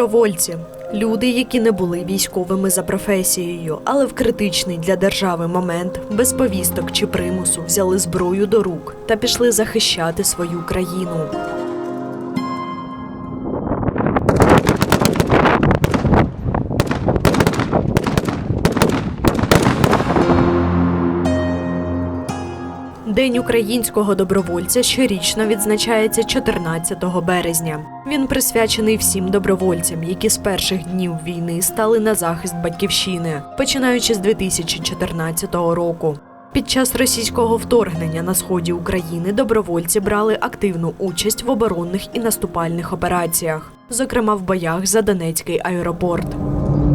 Добровольці люди, які не були військовими за професією, але в критичний для держави момент без повісток чи примусу взяли зброю до рук та пішли захищати свою країну. Українського добровольця щорічно відзначається 14 березня. Він присвячений всім добровольцям, які з перших днів війни стали на захист батьківщини, починаючи з 2014 року. Під час російського вторгнення на сході України добровольці брали активну участь в оборонних і наступальних операціях, зокрема в боях за Донецький аеропорт.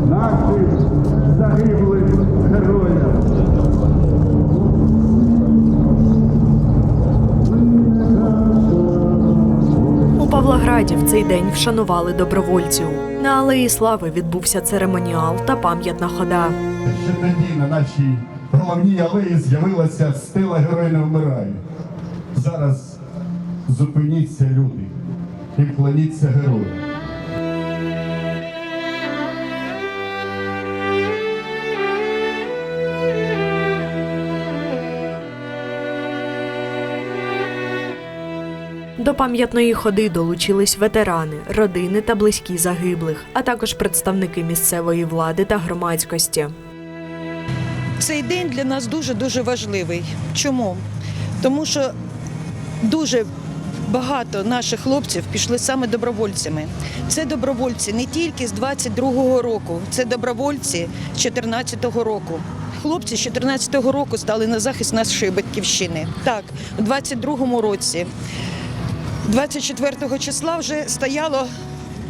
наших загиблих У в цей день вшанували добровольців. На Алеї Слави відбувся церемоніал та пам'ятна хода. Ще тоді на нашій головній алеї з'явилася стела Герой не вмирає. Зараз зупиніться люди і вклоніться герою. До пам'ятної ходи долучились ветерани, родини та близькі загиблих, а також представники місцевої влади та громадськості. Цей день для нас дуже дуже важливий. Чому? Тому що дуже багато наших хлопців пішли саме добровольцями. Це добровольці не тільки з 22-го року, це добровольці з 14-го року. Хлопці з 14-го року стали на захист нашої батьківщини. Так, у 22-му році, 24 числа, вже стояло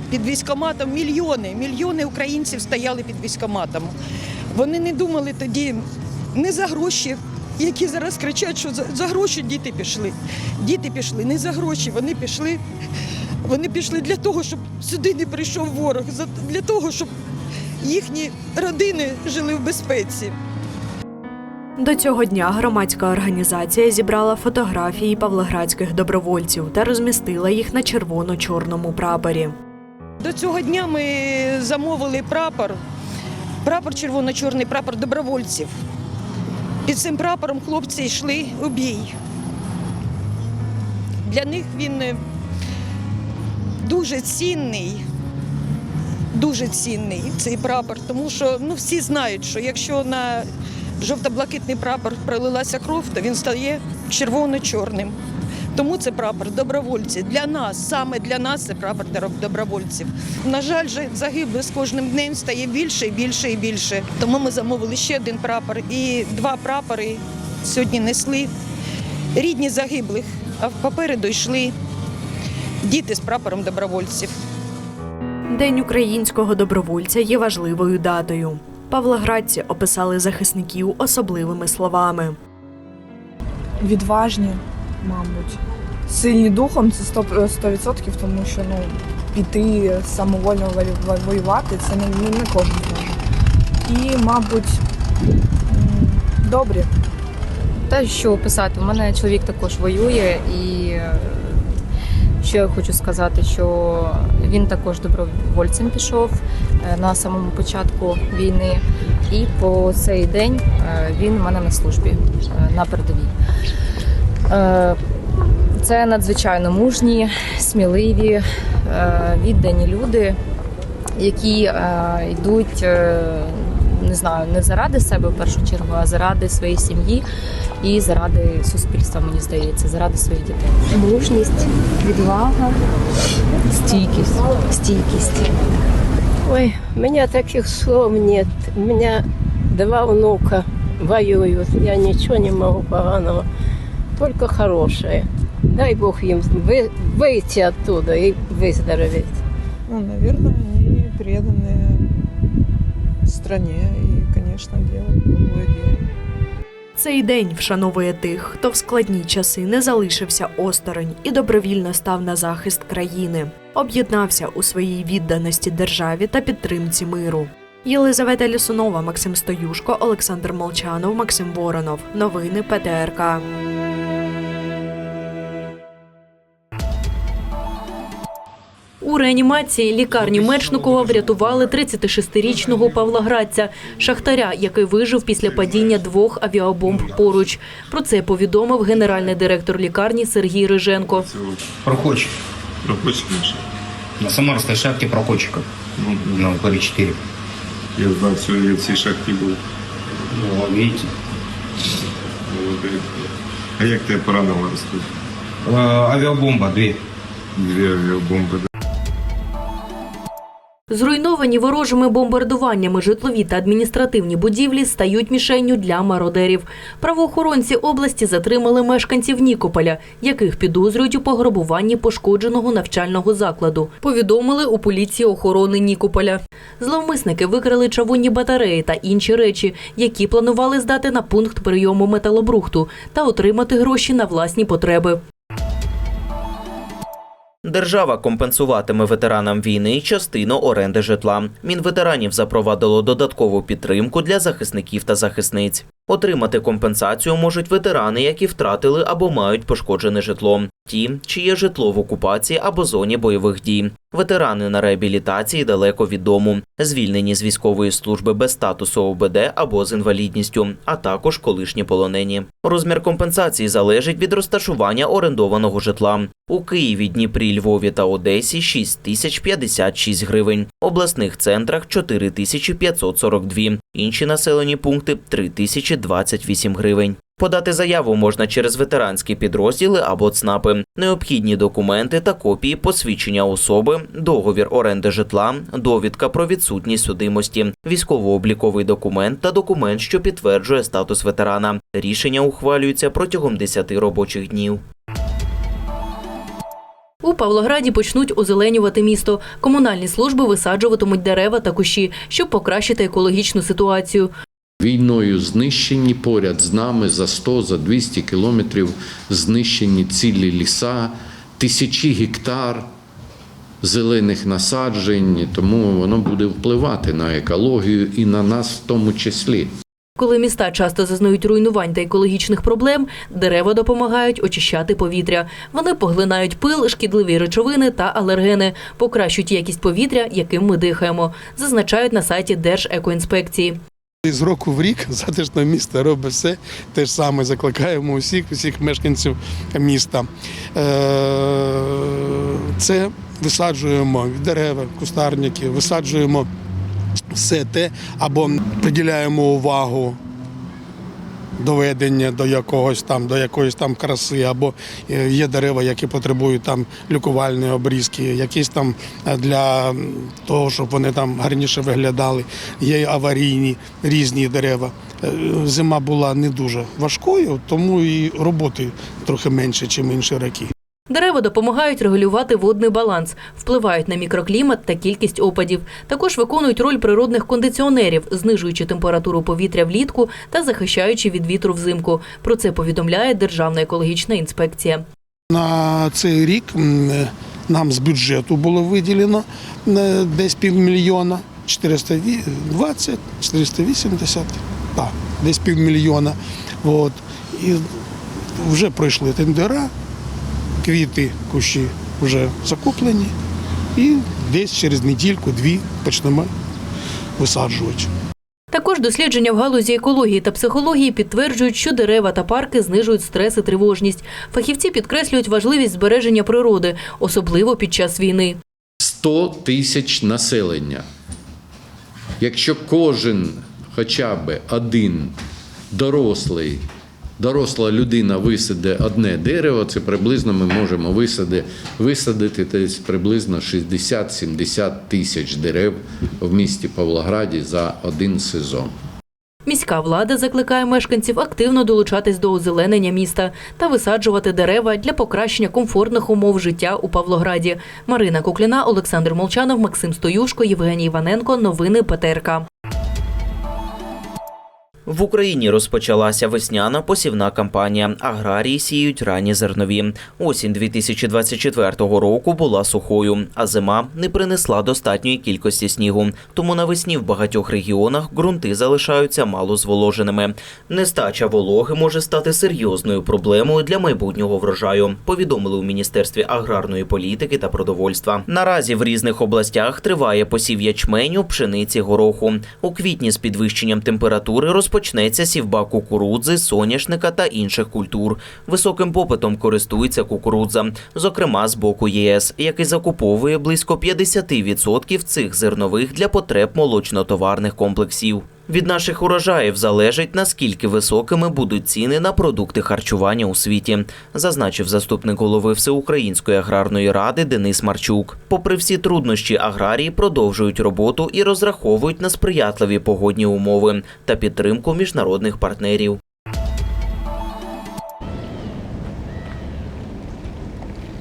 під військоматом мільйони, мільйони українців стояли під військоматом. Вони не думали тоді не за гроші, які зараз кричать, що за, гроші діти пішли. Діти пішли не за гроші, вони пішли. Вони пішли для того, щоб сюди не прийшов ворог, для того, щоб їхні родини жили в безпеці. До цього дня громадська організація зібрала фотографії павлоградських добровольців та розмістила їх на червоно-чорному прапорі. До цього дня ми замовили прапор, прапор червоно-чорний прапор добровольців. Під цим прапором хлопці йшли у бій. Для них він е, дуже цінний, дуже цінний цей прапор, тому що ну, всі знають, що якщо на жовто-блакитний прапор пролилася кров, то він стає червоно-чорним. Тому це прапор добровольці. Для нас, саме для нас це прапор добровольців. На жаль, же загиблих з кожним днем стає більше і більше і більше. Тому ми замовили ще один прапор і два прапори сьогодні несли рідні загиблих, а попереду йшли діти з прапором добровольців. День українського добровольця є важливою датою. Павлоградці описали захисників особливими словами. відважні, мабуть. Сильні духом це 100%, 100% тому що ну, піти самовольно воювати це не, не, не кожен зможе. І, мабуть, добрі. Та що писати? У мене чоловік також воює, і е, я хочу сказати, що він також добровольцем пішов е, на самому початку війни, і по цей день е, він у мене на службі е, на передовій. Це надзвичайно мужні, сміливі, віддані люди, які йдуть е, Не знаю, не заради себе в першу чергу, а заради своєї сім'ї і заради суспільства, мені здається, заради своїх дітей. Мужність, відвага, Стійкість. стійкість. Ой, у меня таких слов нет. У меня два внука воюют. Я ничего не могу поганого. Только хорошее. Дай Бог им вы, выйти оттуда и выздороветь. Ну, наверное, они преданы стране и, конечно, делают благое. Цей день вшановує тих, хто в складні часи не залишився осторонь і добровільно став на захист країни, об'єднався у своїй відданості державі та підтримці миру. Єлизавета Лісунова, Максим Стоюшко, Олександр Молчанов, Максим Воронов. Новини ПТРК. У реанімації лікарні Мечникова врятували 36-річного Павлоградця, шахтаря, який вижив після падіння двох авіабомб поруч. Про це повідомив генеральний директор лікарні Сергій Риженко. Проходчик. Рабочий наш. На Самарской шахте проходчика. На укоре 4. Я знаю, що в цій шахті був. Ну. Молодець. А як тебе поранило розкажи? Э, авиабомба. Дві авіабомби. Зруйновані ворожими бомбардуваннями житлові та адміністративні будівлі стають мішенню для мародерів. Правоохоронці області затримали мешканців Нікополя, яких підозрюють у пограбуванні пошкодженого навчального закладу. Повідомили у поліції охорони Нікополя. Зловмисники викрали чавунні батареї та інші речі, які планували здати на пункт прийому металобрухту та отримати гроші на власні потреби. Держава компенсуватиме ветеранам війни частину оренди житла. Мінветеранів запровадило додаткову підтримку для захисників та захисниць. Отримати компенсацію можуть ветерани, які втратили або мають пошкоджене житло, ті, чиє житло в окупації або зоні бойових дій. Ветерани на реабілітації далеко від дому, звільнені з військової служби без статусу ОБД або з інвалідністю, а також колишні полонені. Розмір компенсації залежить від розташування орендованого житла. У Києві, Дніпрі, Львові та Одесі 6 тисяч 56 гривень, обласних центрах 4 тисячі 542, інші населені пункти 3 тисячі 28 гривень. Подати заяву можна через ветеранські підрозділи або ЦНАПи. Необхідні документи та копії посвідчення особи, договір оренди житла, довідка про відсутність судимості, військово-обліковий документ та документ, що підтверджує статус ветерана. Рішення ухвалюються протягом 10 робочих днів. У Павлограді почнуть озеленювати місто. Комунальні служби висаджуватимуть дерева та кущі, щоб покращити екологічну ситуацію. Війною знищені поряд з нами за 100, за 200 кілометрів знищені цілі ліса, тисячі гектар зелених насаджень, тому воно буде впливати на екологію і на нас в тому числі. Коли міста часто зазнають руйнувань та екологічних проблем, дерева допомагають очищати повітря. Вони поглинають пил, шкідливі речовини та алергени, покращують якість повітря, яким ми дихаємо, зазначають на сайті Держекоінспекції. З року в рік затишне місто робить все. Те ж саме закликаємо усіх, усіх мешканців міста. Е, Це висаджуємо дерева, кустарники, висаджуємо все те або приділяємо увагу доведення до якогось там, до якоїсь там краси, або е, є дерева, які потребують там лікувальної обрізки, якісь там е, для того, щоб вони там гарніше виглядали. Є аварійні різні дерева. Е, Зима була не дуже важкою, тому і роботи трохи менше, ніж інші роки. Дерева допомагають регулювати водний баланс, впливають на мікроклімат та кількість опадів. Також виконують роль природних кондиціонерів, знижуючи температуру повітря влітку та захищаючи від вітру взимку. Про це повідомляє Державна екологічна інспекція. На цей рік нам з бюджету було виділено десь півмільйона, 420, 480, так, десь півмільйона. От. І вже пройшли тендера, квіти, кущі вже закуплені. І десь через недільку-дві почнемо висаджувати. Також дослідження в галузі екології та психології підтверджують, що дерева та парки знижують стрес і тривожність. Фахівці підкреслюють важливість збереження природи, особливо під час війни. 100 тисяч населення. Якщо кожен хоча б один дорослий, доросла людина висаде одне дерево, це приблизно ми можемо висади, висадити десь приблизно 60-70 тисяч дерев в місті Павлограді за один сезон. Міська влада закликає мешканців активно долучатись до озеленення міста та висаджувати дерева для покращення комфортних умов життя у Павлограді. Марина Кукліна, Олександр Молчанов, Максим Стоюшко, Євгеній Іваненко. Новини ПТРК. В Україні розпочалася весняна посівна кампанія. Аграрії сіють ранні зернові. Осінь 2024 року була сухою, а зима не принесла достатньої кількості снігу. Тому навесні в багатьох регіонах ґрунти залишаються мало зволоженими. Нестача вологи може стати серйозною проблемою для майбутнього врожаю. Повідомили у міністерстві аграрної політики та продовольства. Наразі в різних областях триває посів ячменю, пшениці, гороху. У квітні з підвищенням температури розпочнеться сівба кукурудзи, соняшника та інших культур. Високим попитом користується кукурудза, зокрема з боку ЄС, який закуповує близько 50% цих зернових для потреб молочно-товарних комплексів. Від наших урожаїв залежить наскільки високими будуть ціни на продукти харчування у світі, зазначив заступник голови Всеукраїнської аграрної ради Денис Марчук. Попри всі труднощі, аграрії продовжують роботу і розраховують на сприятливі погодні умови та підтримку міжнародних партнерів.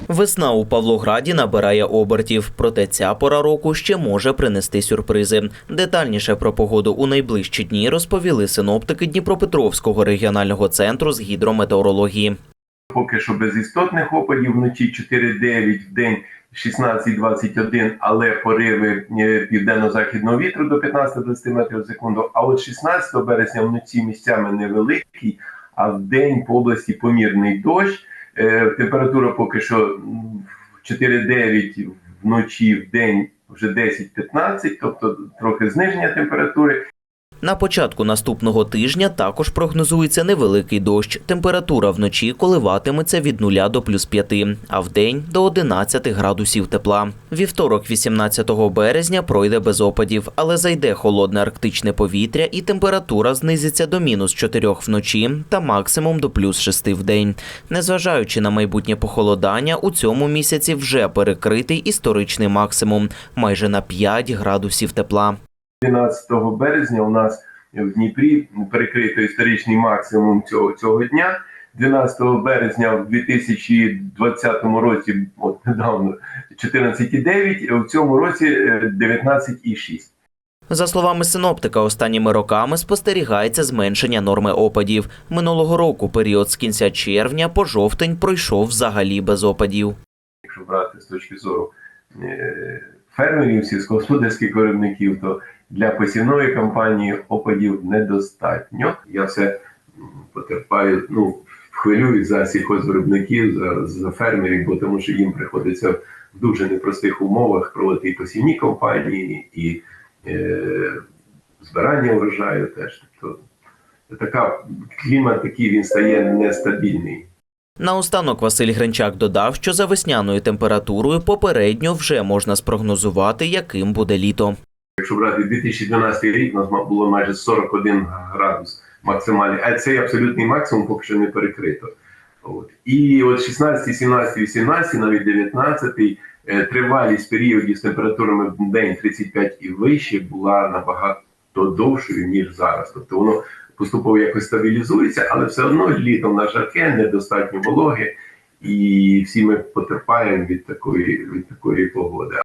Весна у Павлограді набирає обертів, проте ця пора року ще може принести сюрпризи. Детальніше про погоду у найближчі дні розповіли синоптики Дніпропетровського регіонального центру з гідрометеорології. Поки що без істотних опадів вночі 4-9, в день 16-21, але пориви е, південно-західного вітру до 15-20 метрів за секунду. А от 16 березня вночі місцями невеликий, а в день по області помірний дощ. Е, Температура поки що м, 4-9 вночі, в день вже 10-15, тобто трохи зниження температури. На початку наступного тижня також прогнозується невеликий дощ. Температура вночі коливатиметься від 0 до плюс 5, а вдень до 11 градусів тепла. Вівторок, 18 березня, пройде без опадів, але зайде холодне арктичне повітря і температура знизиться до мінус 4 вночі та максимум до плюс 6 в день. Незважаючи на майбутнє похолодання, у цьому місяці вже перекритий історичний максимум майже на 5 градусів тепла. 12 березня у нас в Дніпрі перекрито історичний максимум цього, цього дня. 12 березня в 2020 році, от недавно 14,9, в цьому році е, 19,6. За словами синоптика, останніми роками спостерігається зменшення норми опадів. Минулого року період з кінця червня по жовтень пройшов взагалі без опадів. Якщо брати з точки зору е, фермерів, сільськогосподарських виробників, то для посівної кампанії опадів недостатньо. Я все потерпаю, ну, хвилююсь за сільхозвиробників, за, за фермерів, бо тому що їм приходиться в дуже непростих умовах проводити і посівні кампанії, і е, збирання врожаю теж. Тобто така клімат такий він стає нестабільний. Наостанок Василь Гринчак додав, що за весняною температурою попередньо вже можна спрогнозувати, яким буде літо. Якщо брати 2012 рік, у нас було майже 41 градус максимальний, а цей абсолютний максимум поки що не перекрито. От. І от 16, 17, 18, навіть 19 е, тривалість періодів з температурами в день 35 і вище була набагато довшою, ніж зараз. Тобто воно поступово якось стабілізується, але все одно літом на жарке, недостатньо вологи, і всі ми потерпаємо від такої, від такої погоди.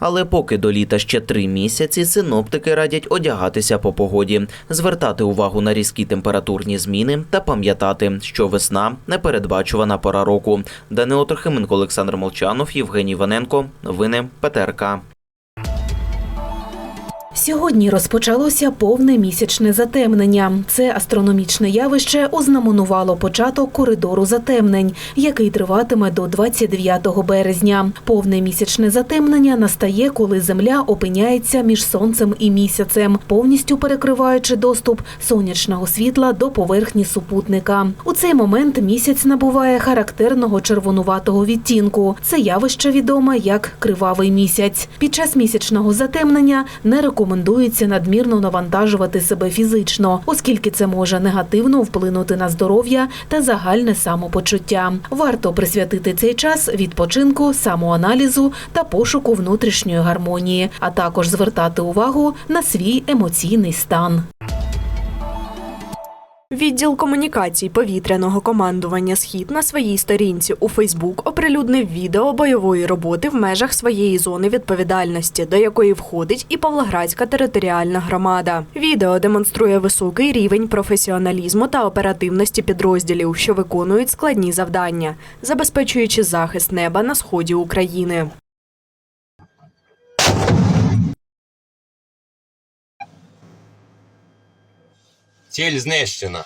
Але поки до літа ще три місяці, синоптики радять одягатися по погоді, звертати увагу на різкі температурні зміни та пам'ятати, що весна непередбачувана пора року. Данило Трохименко, Олександр Молчанов, Євгеній Ваненко. Новини ПТРК. Сьогодні розпочалося повне місячне затемнення. Це астрономічне явище ознаменувало початок коридору затемнень, який триватиме до 29 березня. Повне місячне затемнення настає, коли Земля опиняється між сонцем і місяцем, повністю перекриваючи доступ сонячного світла до поверхні супутника. У цей момент місяць набуває характерного червонуватого відтінку. Це явище відоме як кривавий місяць. Під час місячного затемнення не рекомендується надмірно навантажувати себе фізично, оскільки це може негативно вплинути на здоров'я та загальне самопочуття. Варто присвятити цей час відпочинку, самоаналізу та пошуку внутрішньої гармонії, а також звертати увагу на свій емоційний стан. Відділ комунікацій повітряного командування Схід на своїй сторінці у Фейсбук оприлюднив відео бойової роботи в межах своєї зони відповідальності, до якої входить і Павлоградська територіальна громада. Відео демонструє високий рівень професіоналізму та оперативності підрозділів, що виконують складні завдання, забезпечуючи захист неба на сході України. Ціль знищена.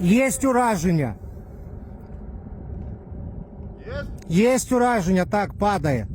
Есть ураження. Есть ураження, так, падає.